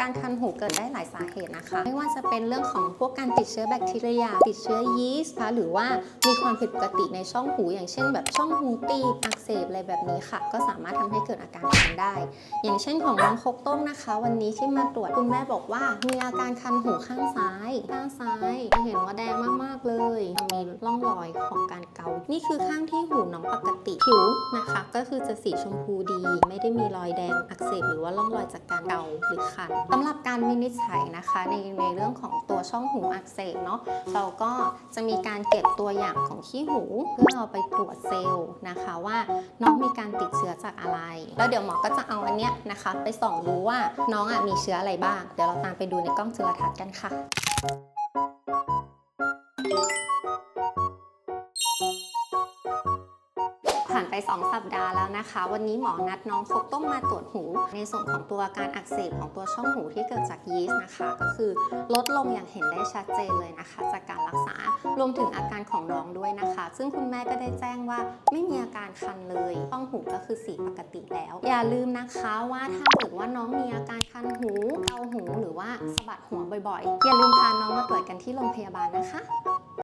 การคันหูเกิดได้หลายสาเหตุนะคะ ไม่ว่าจะเป็นเรื่องของพวกการติดเชื้อแบคทีเรีย ติดเชื้อยีสต์นะคะหรือว่ามีความผิดปกติในช่องหู อย่างเช่น แบบช่องหูตีบอักเสบอะไรแบบนี้ค่ะ ก็สามารถทำให้เกิดอาการคันได้ อย่างเช่นของน้องคกต้มนะคะ วันนี้ที่มาตรวจคุณแม่บอกว่า มีอาการคันหูข้างซ้าย ข้างซ้ายเห็นว่าแดงมากๆเลย มีร่องรอยของการเกา นี่คือข้างที่หูน้องปกติผิวนะคะ ก็คือจะสีชมพูดี ไม่ได้มีรอยแดงอักเสบหรือว่าร่องรอยจากการเกาหรือคันสำหรับการวินิจฉัยนะคะ ในในเรื่องของตัวช่องหูอักเสบเนาะเราก็จะมีการเก็บตัวอย่างของขี้หู เพื่อเอาไปตรวจเซลล์นะคะว่าน้องมีการติดเชื้อจากอะไร แล้วเดี๋ยวหมอก็จะเอาอันเนี้ยนะคะ ไปส่องดูว่าน้องอะมีเชื้ออะไรบ้าง เดี๋ยวเราตามไปดูในกล้องจุลทรรศน์กันค่ะานไป 2 สัปดาห์แล้วนะคะ วันนี้หมอนัดน้องคกต้มมาตรวจหู ในส่วนของตัวการอักเสบของตัวช่องหูที่เกิดจากยีสต์นะคะ ก็คือลดลงอย่างเห็นได้ชัดเจนเลยนะคะ จากการรักษารวมถึงอาการของน้องด้วยนะคะ ซึ่งคุณแม่ก็ได้แจ้งว่าไม่มีอาการคันเลยช่องหูก็คือสีปกติแล้ว อย่าลืมนะคะว่าถ้าเกิดว่าน้องมีอาการคันหูเกาหูหรือว่าสะบัดหัวบ่อยๆ อย่าลืมพาน้องมาตรวจกันที่โรงพยาบาลนะคะ